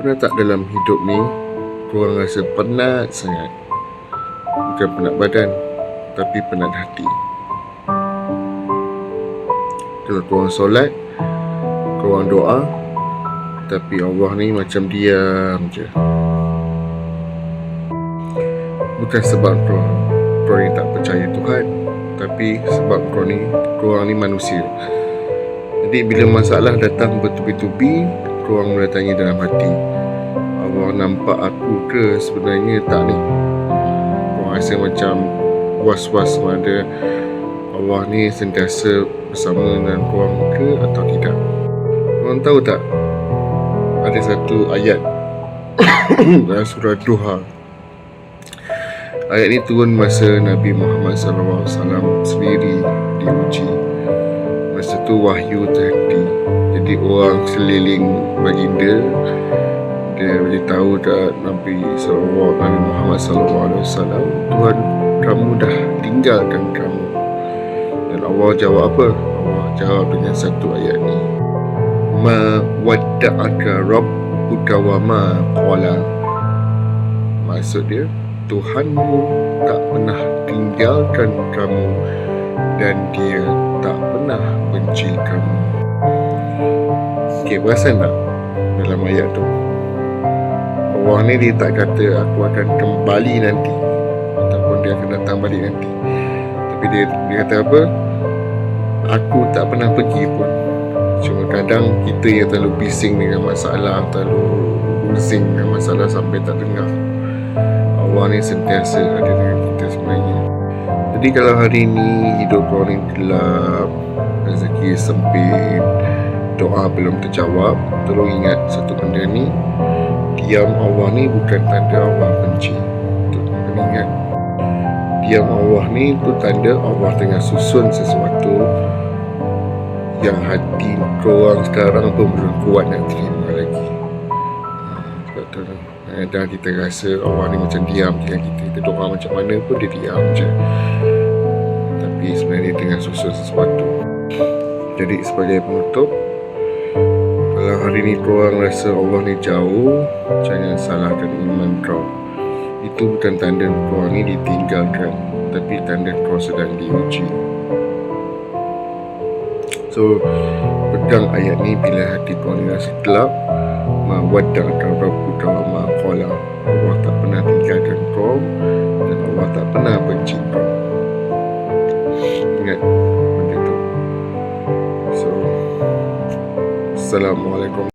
Pernah tak dalam hidup ni Korang rasa penat sangat? Bukan penat badan Tapi penat hati. Kalau korang solat Korang doa Tapi Allah ni macam diam je. Bukan sebab korang Korang ni tak percaya Tuhan Tapi sebab korang ni Korang ni manusia. Jadi bila masalah datang bertubi-tubi Korang mula tanya dalam hati. Allah nampak aku ke sebenarnya tak ni? Korang rasa macam Was-was sama ada Allah ni sentiasa bersama dengan korang ke atau tidak? Korang tahu tak? Ada satu ayat Dalam surah Duha. Ayat ni turun masa Nabi Muhammad SAW sendiri diuji Masa tu wahyu terhenti Jadi orang seliling baginda Dia beritahu tak Nabi SAW Nabi Muhammad SAW Tuhan kamu dah tinggalkan kamu. Dan Allah jawab apa? Allah jawab dengan satu ayat ni. Ma wadda'aka rabbuka wa ma qala. Maksud dia Tuhanmu tak pernah tinggalkan kamu dan dia tak pernah benci kamu. Okey, perasan tak dalam ayat tu? Allah ni dia tak kata aku akan kembali nanti ataupun dia akan datang balik nanti. Tapi dia dia kata apa? Aku tak pernah pergi pun. Cuma kadang kita yang terlalu bising dengan masalah, terlalu pusing dengan masalah sampai tak dengar. Allah ni sentiasa ada dengan kita sebenarnya Jadi kalau hari ni hidup ni gelap Rezeki sempit Doa belum terjawab Tolong ingat satu benda ni. Diam Allah ni bukan tanda Allah benci. Kena ingat. Diam Allah ni tu tanda Allah tengah susun sesuatu Yang hati korang sekarang pun belum kuat nak terima lagi. Ha, Sebab tu Kadang kita rasa Allah ni macam diam dengan kita Kita doa macam mana pun dia diam je. Tapi sebenarnya dia tengah susun sesuatu. Jadi sebagai penutup Kalau hari ni korang rasa Allah ni jauh Jangan salahkan iman kau Itu bukan tanda korang ni ditinggalkan Tapi tanda kau sedang diuji. So Pegang ayat ni bila hati kau ni rasa gelap Ma wadda'aka rabbuka wa ma qala Allah tak pernah tinggalkan kau Dan Allah tak pernah benci kau. Ingat benda tu. So Assalamualaikum